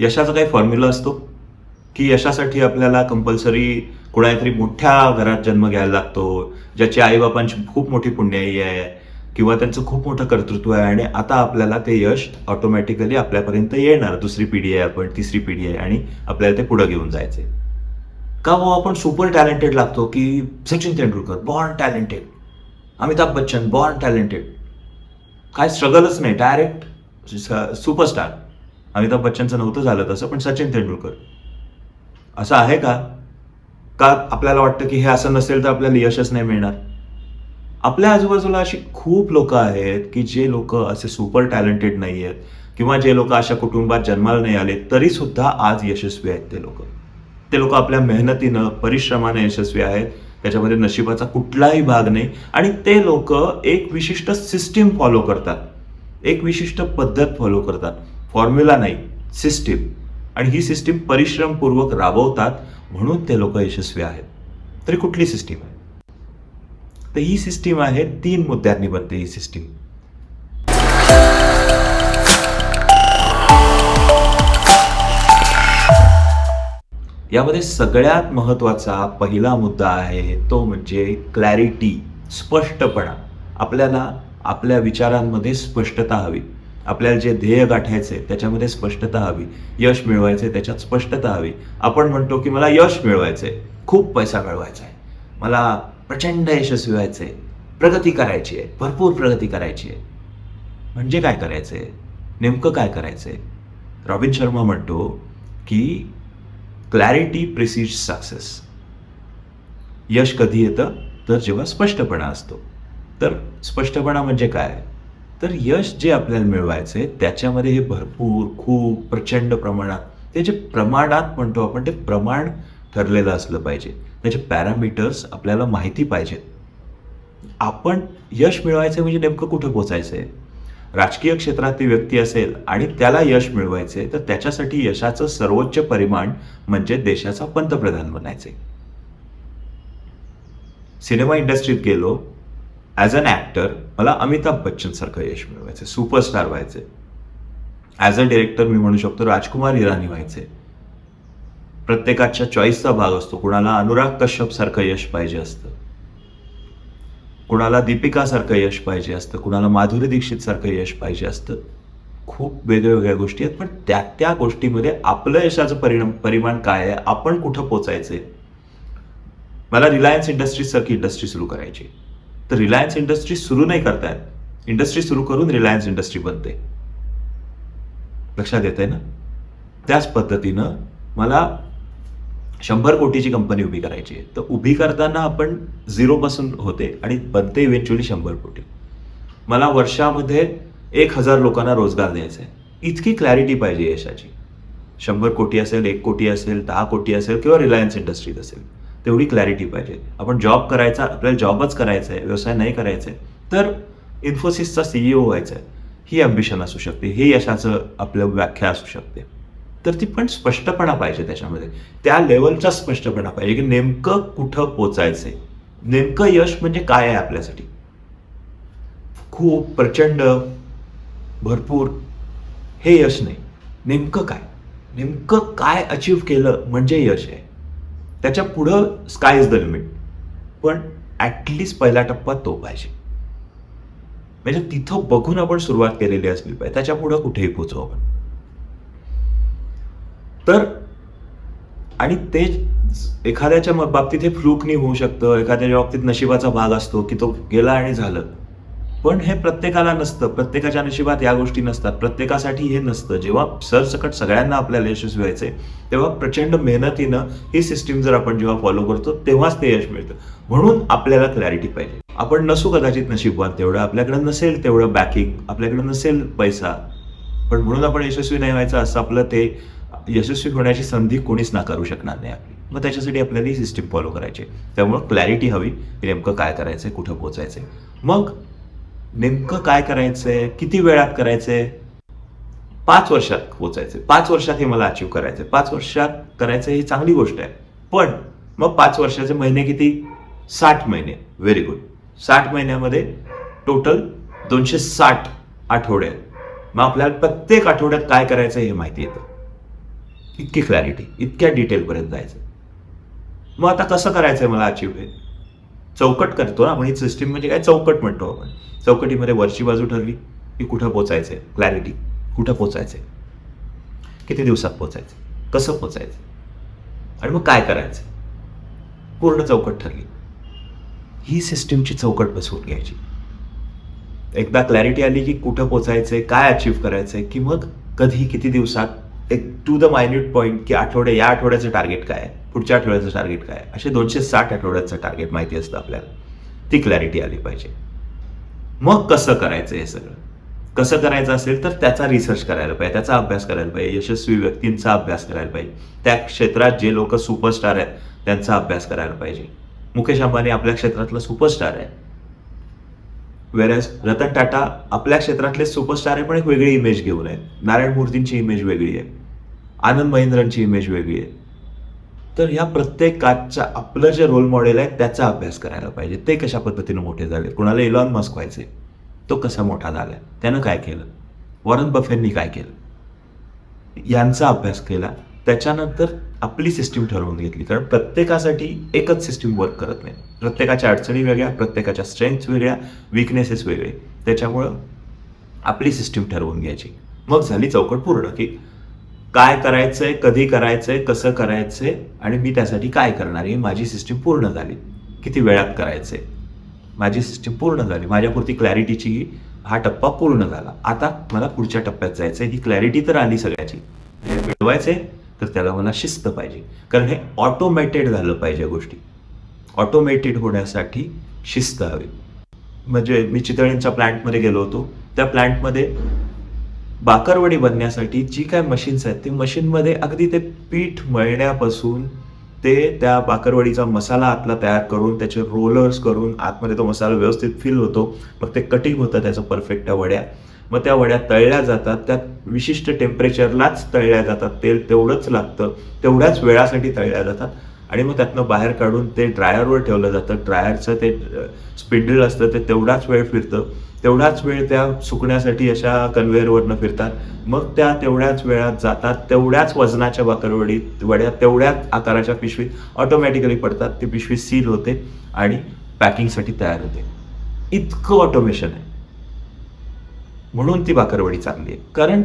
यशाचा काही फॉर्म्युला असतो? की यशासाठी आपल्याला कंपल्सरी कोणातरी मोठ्या घरात जन्म घ्यायला लागतो ज्याची आईबापांची खूप मोठी पुण्याई आहे किंवा त्यांचं खूप मोठं कर्तृत्व आहे आणि आता आपल्याला ते यश ऑटोमॅटिकली आपल्यापर्यंत येणार. दुसरी पिढी आहे आपण तिसरी पिढी आहे आणि आपल्याला ते पुढं घेऊन जायचे का हो? आपण सुपर टॅलेंटेड लागतो की Sachin Tendulkar born talented Amitabh Bachchan born talented काय स्ट्रगलच नाही डायरेक्ट सुपरस्टार अमिताभ बच्चनचं नव्हतं झालं तसं पण सचिन तेंडुलकर. असं आहे का? का आपल्याला वाटतं की हे असं नसेल तर आपल्याला यशच नाही मिळणार? आपल्या आजूबाजूला अशी खूप लोक आहेत की जे लोक असे सुपर टॅलेंटेड नाही आहेत किंवा जे लोक अशा कुटुंबात जन्माला नाही आले तरी सुद्धा आज यशस्वी आहेत ते लोक. ते लोक आपल्या मेहनतीनं परिश्रमाने यशस्वी आहेत. त्याच्यामध्ये नशिबाचा कुठलाही भाग नाही. आणि ते लोक एक विशिष्ट सिस्टीम फॉलो करतात. एक विशिष्ट पद्धत फॉलो करतात. फॉर्म्युला नाही सिस्टीम. आणि ही सिस्टीम परिश्रमपूर्वक राबवतात म्हणून ते लोक यशस्वी आहेत. तरी कुठली सिस्टीम आहे? तर ही सिस्टीम आहे तीन मुद्द्यांनी बनते ही सिस्टीम. यामध्ये सगळ्यात महत्त्वाचा पहिला मुद्दा आहे तो म्हणजे क्लॅरिटी स्पष्टपणा. आपल्याला आपल्या विचारांमध्ये स्पष्टता हवी. आपल्याला जे ध्येय गाठायचे त्याच्यामध्ये स्पष्टता हवी. यश मिळवायचे त्याच्यात स्पष्टता हवी. आपण म्हणतो की मला यश मिळवायचे खूप पैसा मिळवायचा आहे मला प्रचंड यशस्वी व्हायचे प्रगती करायची आहे. भरपूर प्रगती करायची आहे. म्हणजे काय करायचंय? नेमकं काय करायचंय? रॉबिन शर्मा म्हणतो की क्लॅरिटी प्रिसिज सक्सेस. यश कधी येतं? तर जेव्हा स्पष्टपणा असतो. तर स्पष्टपणा म्हणजे काय? तर यश जे आपल्याला मिळवायचे त्याच्यामध्ये हे भरपूर खूप प्रचंड प्रमाणात ते जे प्रमाणात म्हणतो आपण ते प्रमाण ठरलेलं असलं पाहिजे. त्याचे पॅरामीटर्स आपल्याला माहिती पाहिजेत आपण यश मिळवायचं म्हणजे नेमकं कुठं पोचायचं आहे? राजकीय क्षेत्रातली व्यक्ती असेल आणि त्याला यश मिळवायचे तर त्याच्यासाठी यशाचं सर्वोच्च परिमाण म्हणजे देशाचा पंतप्रधान बनायचे सिनेमा इंडस्ट्रीत गेलो ॲज अन ॲक्टर मला अमिताभ बच्चन सारखं यश मिळवायचं सुपरस्टार व्हायचे ॲज अ डिरेक्टर मी म्हणू शकतो राजकुमार इराणी व्हायचे प्रत्येकाच्या चॉईसचा भाग असतो. कुणाला अनुराग कश्यप सारखं यश पाहिजे असतं. कुणाला दीपिका सारखं यश पाहिजे असतं. कुणाला माधुरी दीक्षितसारखं यश पाहिजे असतं. खूप वेगवेगळ्या गोष्टी आहेत पण त्या त्या गोष्टीमध्ये आपलं यशाचं परिणाम परिमाण काय आहे? आपण कुठं पोचायचे मला रिलायन्स इंडस्ट्रीज सारखी इंडस्ट्री सुरू करायची तर रिलायन्स इंडस्ट्री सुरू नाही करतायत. इंडस्ट्री सुरू करून रिलायन्स इंडस्ट्री बनते. लक्षात येते ना? त्याच पद्धतीनं मला शंभर कोटीची कंपनी उभी करायची आहे. तर उभी करताना आपण झिरोपासून होते आणि बनते इव्हेंच्युअली शंभर कोटी. मला वर्षामध्ये एक हजार लोकांना रोजगार द्यायचा आहे. इतकी क्लॅरिटी पाहिजे यशाची. शंभर कोटी असेल एक कोटी असेल दहा कोटी असेल किंवा रिलायन्स इंडस्ट्रीज असेल. तेवढी क्लॅरिटी पाहिजे. आपण जॉब करायचा आपल्याला जॉबच करायचा आहे व्यवसाय नाही करायचा आहे तर इन्फोसिसचा सीईओ व्हायचा आहे ही अम्बिशन असू शकते हे यशाचं आपलं व्याख्या असू शकते. तर ती पण स्पष्टपणा पाहिजे त्याच्यामध्ये. त्या लेवलचा स्पष्टपणा पाहिजे की नेमकं कुठं पोचायचंय. नेमकं यश म्हणजे काय आहे आपल्यासाठी? खूप प्रचंड भरपूर. हे यश नाही. नेमकं काय? नेमकं काय अचीव केलं म्हणजे यश आहे? त्याच्या पुढं स्काय इज द लिमिट पण ॲटलिस्ट पहिला टप्पा तो पाहिजे. म्हणजे तिथं बघून आपण सुरुवात केलेली असली पाहिजे. त्याच्या पुढं कुठेही पोचू आपण. तर आणि ते एखाद्याच्या बाबतीत हे फ्लूकनी होऊ शकतं. एखाद्याच्या बाबतीत नशिबाचा भाग असतो की तो गेला आणि झालं. पण हे प्रत्येकाला नसतं. प्रत्येकाच्या नशिबात या गोष्टी नसतात. प्रत्येकासाठी हे नसतं. जेव्हा सरसकट सगळ्यांना आपल्याला यशस्वी व्हायचंय तेव्हा प्रचंड मेहनतीनं ही सिस्टीम जर आपण जेव्हा फॉलो करतो तेव्हाच ते यश मिळतं. म्हणून आपल्याला क्लॅरिटी पाहिजे. आपण नसू कदाचित नशीबवान तेवढं आपल्याकडे नसेल तेवढं बॅकिंग आपल्याकडे नसेल पैसा. पण म्हणून आपण यशस्वी नाही व्हायचं असं आपलं ते यशस्वी होण्याची संधी कोणीच नाकारू शकणार नाही आपली. मग त्याच्यासाठी आपल्याला ही सिस्टीम फॉलो करायची त्यामुळं क्लॅरिटी हवी की नेमकं काय करायचं कुठं पोचायचंय. मग नेमकं काय करायचंय? किती वेळात करायचंय? पाच वर्षात पोचायचं पाच वर्षात हे मला अचीव करायचंय. पाच वर्षात करायचं ही चांगली गोष्ट आहे. पण मग पाच वर्षाचे महिने किती? साठ महिने. व्हेरी गुड साठ महिन्यामध्ये टोटल दोनशे साठ आठवडे आहेत. मग आपल्याला प्रत्येक आठवड्यात काय करायचं हे माहिती येतं. इतकी क्लॅरिटी इतक्या डिटेलपर्यंत जायचं. मग आता कसं करायचंय मला अचीव हे? चौकट करतो ना आपण ही सिस्टीम म्हणजे काय? चौकट म्हणतो आपण. चौकटीमध्ये वरची बाजू ठरली की कुठं पोचायचं आहे क्लॅरिटी कुठं पोचायचं आहे किती दिवसात पोचायचं कसं पोचायचं आणि मग काय करायचं पूर्ण चौकट ठरली. ही सिस्टीमची चौकट बसवून घ्यायची. एकदा क्लॅरिटी आली की कुठं पोचायचं आहे काय अचीव आहे की मग कधी किती दिवसात एक टू द मायन्यूट पॉईंट की आठवडे या आठवड्याचं टार्गेट काय? पुढच्या आठवड्याचं टार्गेट काय? असे दोनशे साठ आठवड्याचं टार्गेट माहिती असतं आपल्याला. ती क्लॅरिटी आली पाहिजे. मग कसं करायचं हे सगळं? कसं करायचं असेल तर त्याचा रिसर्च करायला पाहिजे त्याचा अभ्यास करायला पाहिजे यशस्वी व्यक्तींचा अभ्यास करायला पाहिजे. त्या क्षेत्रात जे लोक सुपरस्टार आहेत त्यांचा अभ्यास करायला पाहिजे. मुकेश अंबानी आपल्या क्षेत्रातला सुपरस्टार आहे. वेरॅज रतन टाटा आपल्या क्षेत्रातले सुपरस्टार आहे पण एक वेगळी इमेज घेऊन आहेत. नारायण मूर्तींची इमेज वेगळी आहे. आनंद महिंद्रांची इमेज वेगळी आहे. तर ह्या प्रत्येकाच्या आपलं जे रोल मॉडेल आहे त्याचा अभ्यास करायला पाहिजे. ते कशा पद्धतीनं मोठे झाले? कुणाला इलॉन मस्क व्हायचे तो कसा मोठा झाला त्यानं काय केलं? वॉरन बफेंनी काय केलं? यांचा अभ्यास केला. त्याच्यानंतर आपली सिस्टीम ठरवून घेतली. कारण प्रत्येकासाठी एकच सिस्टीम वर्क करत नाही. प्रत्येकाच्या अडचणी वेगळ्या प्रत्येकाच्या स्ट्रेंथ्स वेगळ्या विकनेसेस वेगळे. त्याच्यामुळं आपली सिस्टीम ठरवून घ्यायची. मग झाली चौकट पूर्ण की काय करायचंय कधी करायचंय कसं करायचंय आणि मी त्यासाठी काय करणार आहे? माझी सिस्टीम पूर्ण झाली. किती वेळात करायचंय? माझी सिस्टीम पूर्ण झाली. माझ्यापुरती क्लॅरिटीची हा टप्पा पूर्ण झाला. आता मला पुढच्या टप्प्यात जायचंय. ही क्लॅरिटी तर आली सगळ्याची. हे मिळवायचंय तर त्याला मला शिस्त पाहिजे. कारण हे ऑटोमॅटेड झालं पाहिजे गोष्टी. ऑटोमॅटेड होण्यासाठी शिस्त हवी. म्हणजे मी चितळींच्या प्लॅन्टमध्ये गेलो होतो. त्या प्लांटमध्ये बाकरवडी बनण्यासाठी जी काय मशीन्स आहेत ती मशीनमध्ये अगदी ते पीठ मळण्यापासून ते त्या बाकरवडीचा मसाला आतला तयार करून त्याचे रोलर्स करून आतमध्ये तो मसाला व्यवस्थित फिल होतो. मग ते कटिंग होतं त्याचं परफेक्ट त्या वड्या. मग त्या वड्या तळल्या जातात. त्या विशिष्ट टेम्परेचरलाच तळल्या जातात. तेल तेवढंच लागतं. तेवढ्याच वेळासाठी तळल्या जातात. आणि मग त्यातनं बाहेर काढून ते ड्रायरवर ठेवलं जातं. ड्रायरचं ते स्पिंडल असतं ते तेवढाच वेळ फिरतं. तेवढाच वेळ त्या सुकण्यासाठी अशा कन्व्हेअरवरनं फिरतात. मग त्या तेवढ्याच वेळात जातात तेवढ्याच वजनाच्या बाकरवडीत वड्या तेवढ्याच आकाराच्या पिशवीत ऑटोमॅटिकली पडतात. ती पिशवी सील होते आणि पॅकिंगसाठी तयार होते. इतकं ऑटोमेशन आहे. म्हणून ती बाकरवडी चांगली आहे. कारण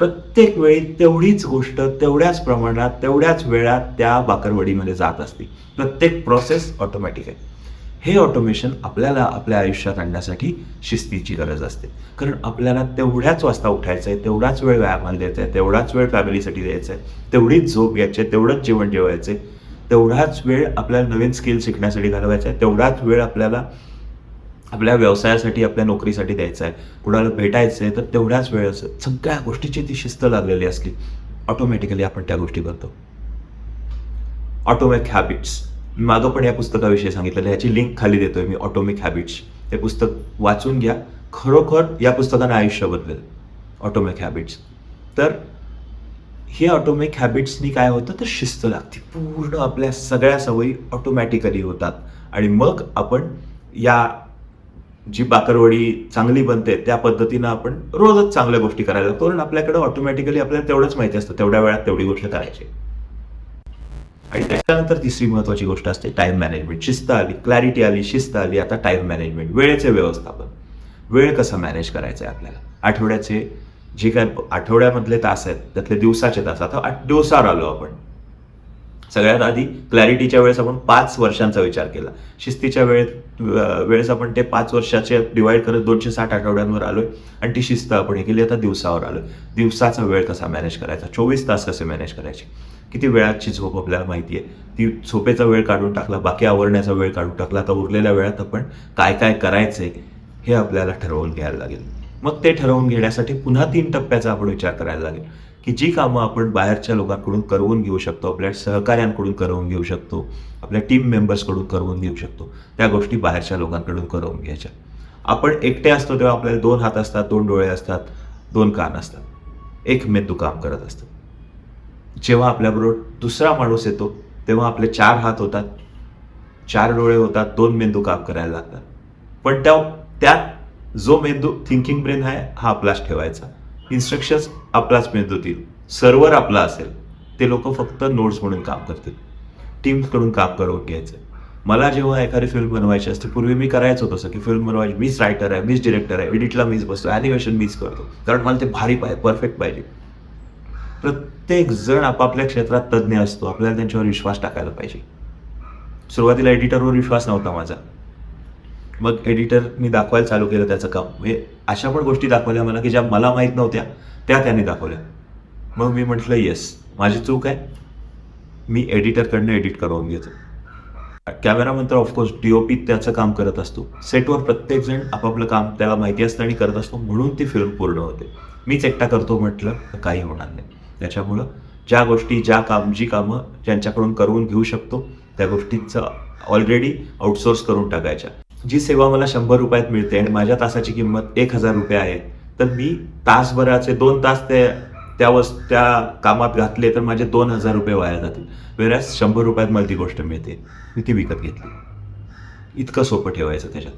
प्रत्येक वेळी तेवढीच गोष्ट तेवढ्याच प्रमाणात तेवढ्याच वेळात त्या बाकरवडीमध्ये जात असते. प्रत्येक प्रोसेस ऑटोमॅटिक आहे. हे ऑटोमेशन आपल्याला आपल्या आयुष्यात आणण्यासाठी शिस्तीची गरज असते. कारण आपल्याला तेवढ्याच वाजता उठायचं आहे तेवढाच वेळ व्यायामाला द्यायचा आहे तेवढाच वेळ फॅमिलीसाठी द्यायचा आहे तेवढीच झोप घ्यायची आहे तेवढंच जेवण जेवायचं आहे तेवढाच वेळ आपल्याला नवीन स्किल शिकण्यासाठी घालवायचा आहे तेवढाच वेळ आपल्याला आपल्या व्यवसायासाठी आपल्या नोकरीसाठी द्यायचं आहे. कुणाला भेटायचं आहे तर तेवढ्याच वेळेस सगळ्या गोष्टीची ती शिस्त लागलेली असली ऑटोमॅटिकली आपण त्या गोष्टी करतो. ऑटोमॅक हॅबिट्स मागं पण या पुस्तकाविषयी सांगितलेलं ह्याची याची लिंक खाली देतोय मी ऑटोमिक हॅबिट्स हे पुस्तक वाचून घ्या. खरोखर या पुस्तकाने आयुष्य बदलेल. ऑटोमिक हॅबिट्स तर हे ऑटोमिक हॅबिट्सनी काय होतं? तर शिस्त लागते. पूर्ण आपल्या सगळ्या सवयी ऑटोमॅटिकली होतात. आणि मग आपण या जी बाकरवडी चांगली बनते त्या पद्धतीनं आपण रोजच चांगल्या गोष्टी करायला लागतो. कारण आपल्याकडे ऑटोमॅटिकली आपल्याला तेवढंच माहिती असतं तेवढ्या वेळात तेवढी गोष्ट करायची. आणि त्याच्यानंतर तिसरी महत्वाची गोष्ट असते टाइम मॅनेजमेंट शिस्त आली क्लॅरिटी आली शिस्त आली आता टाइम मॅनेजमेंट वेळेचे व्यवस्थापन. वेळ कसा मॅनेज करायचा आहे आपल्याला? आठवड्याचे जे काय आठवड्यामधले तास आहेत त्यातले दिवसाचे तास. आता आठ दिवसावर आलो आपण. सगळ्यात आधी क्लॅरिटीच्या वेळेस आपण पाच वर्षांचा विचार केला. शिस्तीच्या वेळेत वेळेस आपण ते पाच वर्षाचे डिवाइड करत दोनशे साठ आठवड्यांवर आलोय आणि ती शिस्त आपण हे केली. आता दिवसावर आलोय. दिवसाचा वेळ कसा मॅनेज करायचा? चोवीस तास कसे मॅनेज करायचे? किती वेळाची झोप आपल्याला माहिती आहे? ती झोपेचा वेळ काढून टाकला बाकी आवरण्याचा वेळ काढून टाकला. तर उरलेल्या वेळात आपण काय काय करायचंय हे आपल्याला ठरवून घ्यायला लागेल. मग ते ठरवून घेण्यासाठी पुन्हा तीन टप्प्याचा आपण विचार करायला लागेल. की जी कामं आपण बाहेरच्या लोकांकडून करवून घेऊ शकतो आपल्या सहकाऱ्यांकडून करवून घेऊ शकतो आपल्या टीम मेंबर्सकडून करवून घेऊ शकतो त्या गोष्टी बाहेरच्या लोकांकडून करवून घ्यायच्या. आपण एकटे असतो तेव्हा आपल्याला दोन हात असतात दोन डोळे असतात दोन कान असतात. एक मेंदू काम करत असतं. जेव्हा आपल्याबरोबर दुसरा माणूस येतो तेव्हा आपले चार हात होतात चार डोळे होतात दोन मेंदू काम करायला लागतात. पण त्या त्यात जो मेंदू थिंकिंग ब्रेन आहे हा आपलाच ठेवायचा. इन्स्ट्रक्शन्स आपलाच मिळत होतील सर्व्हर आपला असेल. ते लोक फक्त नोट्स म्हणून काम करतील. टीम्सकडून काम करून घ्यायचं. मला जेव्हा एखादी फिल्म बनवायची असते पूर्वी मी करायचं होतं की फिल्म बनवायची. मीच रायटर आहे मीच डिरेक्टर आहे. एडिटला मीच बसतो. ॲनिमेशन मीच करतो. कारण मला ते भारी पाहिजे परफेक्ट पाहिजे. प्रत्येक जण आपापल्या क्षेत्रात तज्ज्ञ असतो. आपल्याला त्यांच्यावर विश्वास टाकायला पाहिजे. सुरुवातीला एडिटरवर विश्वास नव्हता माझा. मग एडिटरनी दाखवायला चालू केलं त्याचं काम. म्हणजे अशा पण गोष्टी दाखवल्या मला की ज्या मला माहीत नव्हत्या त्या त्याने दाखवल्या. मग मी म्हटलं येस माझी चूक आहे. मी एडिटरकडनं एडिट करून घेतो. कॅमेरामन तर ऑफकोर्स डी ओ पी त्याचं काम करत असतो. सेटवर प्रत्येकजण आपापलं काम त्याला माहिती असतं आणि करत असतो म्हणून ती फिल्म पूर्ण होते. मीच एकटा करतो म्हटलं तर काही होणार नाही. त्याच्यामुळं ज्या गोष्टी ज्या काम जी कामं ज्यांच्याकडून करून घेऊ शकतो त्या गोष्टींचं ऑलरेडी आउटसोर्स करून टाकायच्या. जी सेवा मला शंभर रुपयात मिळते आणि माझ्या तासाची किंमत एक हजार रुपये आहे तर मी तासभराचे दोन तास ते त्या वस् त्या कामात घातले तर माझे दोन हजार रुपये वाया जातील. वेळेस शंभर रुपयात मला ती गोष्ट मिळते. मी ती विकत घेतली. इतकं सोपं ठेवायचं त्याच्यात.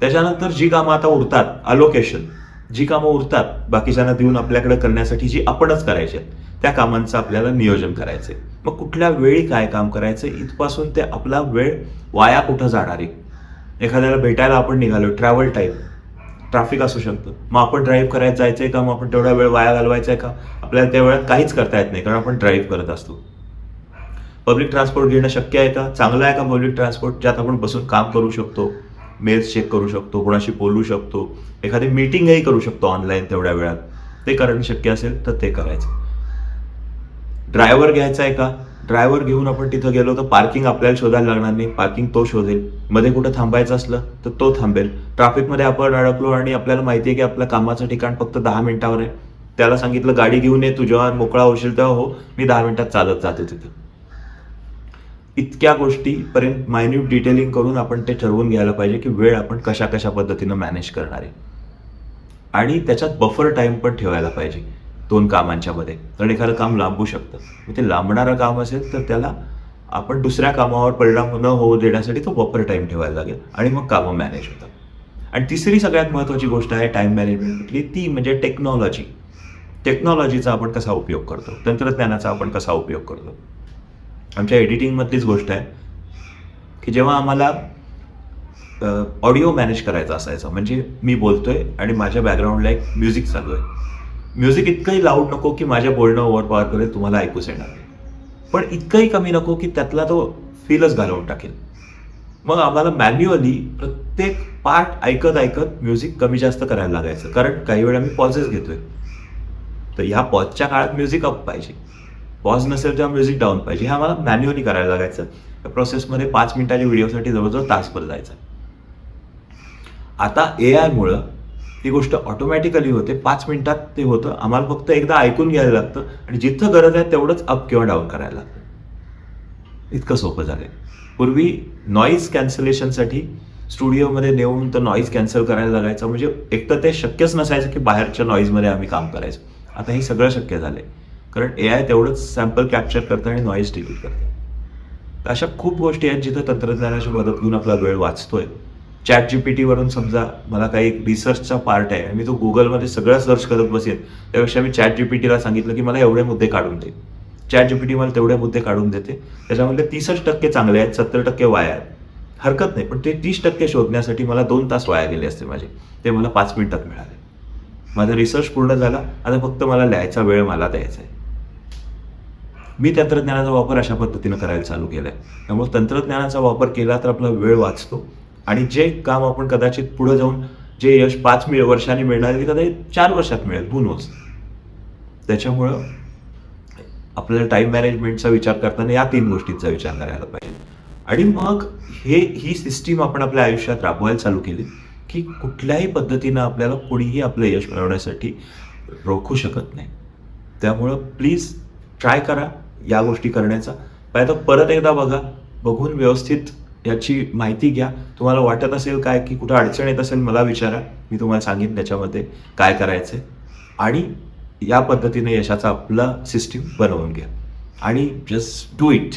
त्याच्यानंतर जी कामं आता उरतात अलोकेशन जी कामं उरतात बाकीच्यांना देऊन आपल्याकडे करण्यासाठी जी आपणच करायची त्या कामांचं आपल्याला नियोजन करायचंय. मग कुठल्या वेळी काय काम करायचं इथपासून ते आपला वेळ वाया कुठं जाणार आहे? एखाद्याला भेटायला आपण निघालो ट्रॅव्हल टाईम ट्रॅफिक असू शकतं. मग आपण ड्राईव्ह करायला आहे का? मग आपण तेवढा वेळ वाया घालवायचा आहे का? आपल्याला त्या वेळात काहीच करता येत नाही कारण आपण ड्राईव्ह करत असतो. पब्लिक ट्रान्सपोर्ट घेणं शक्य आहे का? चांगलं आहे का पब्लिक ट्रान्सपोर्ट ज्यात आपण बसून काम करू शकतो मेल्स चेक करू शकतो कोणाशी बोलू शकतो एखादी मीटिंगही करू शकतो ऑनलाईन तेवढ्या वेळात. ते करणं शक्य असेल तर ते करायचं. ड्रायव्हर घ्यायचा आहे का? ड्रायव्हर घेऊन आपण तिथं गेलो तर पार्किंग आपल्याला शोधायला लागणार नाही. पार्किंग तो शोधेल. मध्ये कुठं थांबायचं असलं तर तो थांबेल. ट्रॅफिकमध्ये आपण अडकलो आणि आपल्याला माहिती आहे की आपलं कामाचं ठिकाण फक्त दहा मिनिटावर आहे. त्याला सांगितलं गाडी घेऊन ये तू जेव्हा मोकळा होशील तेव्हा हो मी दहा मिनिटात चालत जाते तिथं. इतक्या गोष्टीपर्यंत मायन्यूट डिटेलिंग करून आपण ते ठरवून घ्यायला पाहिजे की वेळ आपण कशा कशा पद्धतीनं मॅनेज करणार आहे. आणि त्याच्यात बफर टाईम पण ठेवायला पाहिजे. दोन कामांच्यामध्ये कारण एखादं काम लांबू शकतं. मग ते लांबणारं काम असेल तर त्याला आपण दुसऱ्या कामावर परिणाम न होऊ देण्यासाठी तो बफर टाईम ठेवायला लागेल आणि मग कामं मॅनेज होतात. आणि तिसरी सगळ्यात महत्त्वाची गोष्ट आहे टाईम मॅनेजमेंटली ती म्हणजे टेक्नॉलॉजी टेक्नॉलॉजीचा आपण कसा उपयोग करतो? तंत्रज्ञानाचा आपण कसा उपयोग करतो? आमच्या एडिटिंगमधलीच गोष्ट आहे की जेव्हा आम्हाला ऑडिओ मॅनेज करायचा असायचा म्हणजे मी बोलतोय आणि माझ्या बॅकग्राऊंडला एक म्युझिक चालू आहे. म्युझिक इतकंही लाऊड नको की माझ्या बोलणं ओव्हरपॉवर करेल तुम्हाला ऐकूच येणार पण इतकंही कमी नको की त्यातला तो फीलच घालवून टाकेल. मग आम्हाला मॅन्युअली प्रत्येक पार्ट ऐकत ऐकत म्युझिक कमी जास्त करायला लागायचं. कारण काही वेळा मी पॉझेस घेतोय. तर ह्या पॉजच्या काळात म्युझिक अप पाहिजे. पॉज नसेल तेव्हा म्युझिक डाऊन पाहिजे. हे आम्हाला मॅन्युअली करायला लागायचं. त्या प्रोसेसमध्ये पाच मिनिटाच्या व्हिडिओसाठी जवळजवळ तासभर जायचं. आता ए आयमुळं ती गोष्ट ऑटोमॅटिकली होते. पाच मिनिटात ते होतं. आम्हाला फक्त एकदा ऐकून घ्यायला लागतं आणि जिथं गरज आहे तेवढंच अप किंवा डाऊन करायला लागतं. इतकं सोपं झालंय. पूर्वी नॉईज कॅन्सलेशनसाठी स्टुडिओमध्ये नेऊन तर नॉईज कॅन्सल करायला लागायचं. म्हणजे एक तर ते शक्यच नसायचं की बाहेरच्या नॉईजमध्ये आम्ही काम करायचं. आता हे सगळं शक्य झालं आहे कारण ए आय तेवढंच सॅम्पल कॅप्चर करतं आणि नॉईज डिलीट करतं. तर अशा खूप गोष्टी आहेत जिथं तंत्रज्ञानाची मदत घेऊन आपला वेळ वाचतोय. चॅट जी पी टीवरून समजा मला काही रिसर्चचा पार्ट आहे मी तो गुगलमध्ये सगळं सर्च करत बसेल त्यापेक्षा मी चॅट जीपीटीला सांगितलं की मला एवढे मुद्दे काढून दे. चॅट जी पी टी मला तेवढे मुद्दे काढून देते. त्याच्यामधले तीसच टक्के चांगले आहेत सत्तर टक्के वाया आहेत. हरकत नाही पण ते तीस टक्के शोधण्यासाठी मला दोन तास वाया गेले असते माझे. ते मला पाच मिनिटात मिळाले. माझा रिसर्च पूर्ण झाला. आता फक्त मला लिहायचा वेळ मला द्यायचा आहे. मी तंत्रज्ञानाचा वापर अशा पद्धतीनं करायला चालू केलाय. त्यामुळे तंत्रज्ञानाचा वापर केला तर आपला वेळ वाचतो. आणि जे काम आपण कदाचित पुढे जाऊन जे यश पाच मिळ वर्षांनी मिळणार आहे ते कदाचित चार वर्षात मिळेल बुनोच त्याच्यामुळं आपल्याला टाईम मॅनेजमेंटचा विचार करताना या तीन गोष्टींचा विचार करायला पाहिजे. आणि मग हे ही सिस्टीम आपण आपल्या आयुष्यात राबवायला चालू केली की कुठल्याही पद्धतीनं आपल्याला कोणीही आपलं यश मिळवण्यासाठी रोखू शकत नाही. त्यामुळं प्लीज ट्राय करा या गोष्टी करण्याचा. पाहिजे परत एकदा बघा बघून व्यवस्थित याची माहिती घ्या. तुम्हाला वाटत असेल काय की कुठं अडचण येत असेल मला विचारा. मी तुम्हाला सांगेन त्याच्यामध्ये काय करायचं आणि या पद्धतीने यशाचा आपला सिस्टीम बनवून घ्या. आणि जस्ट डू इट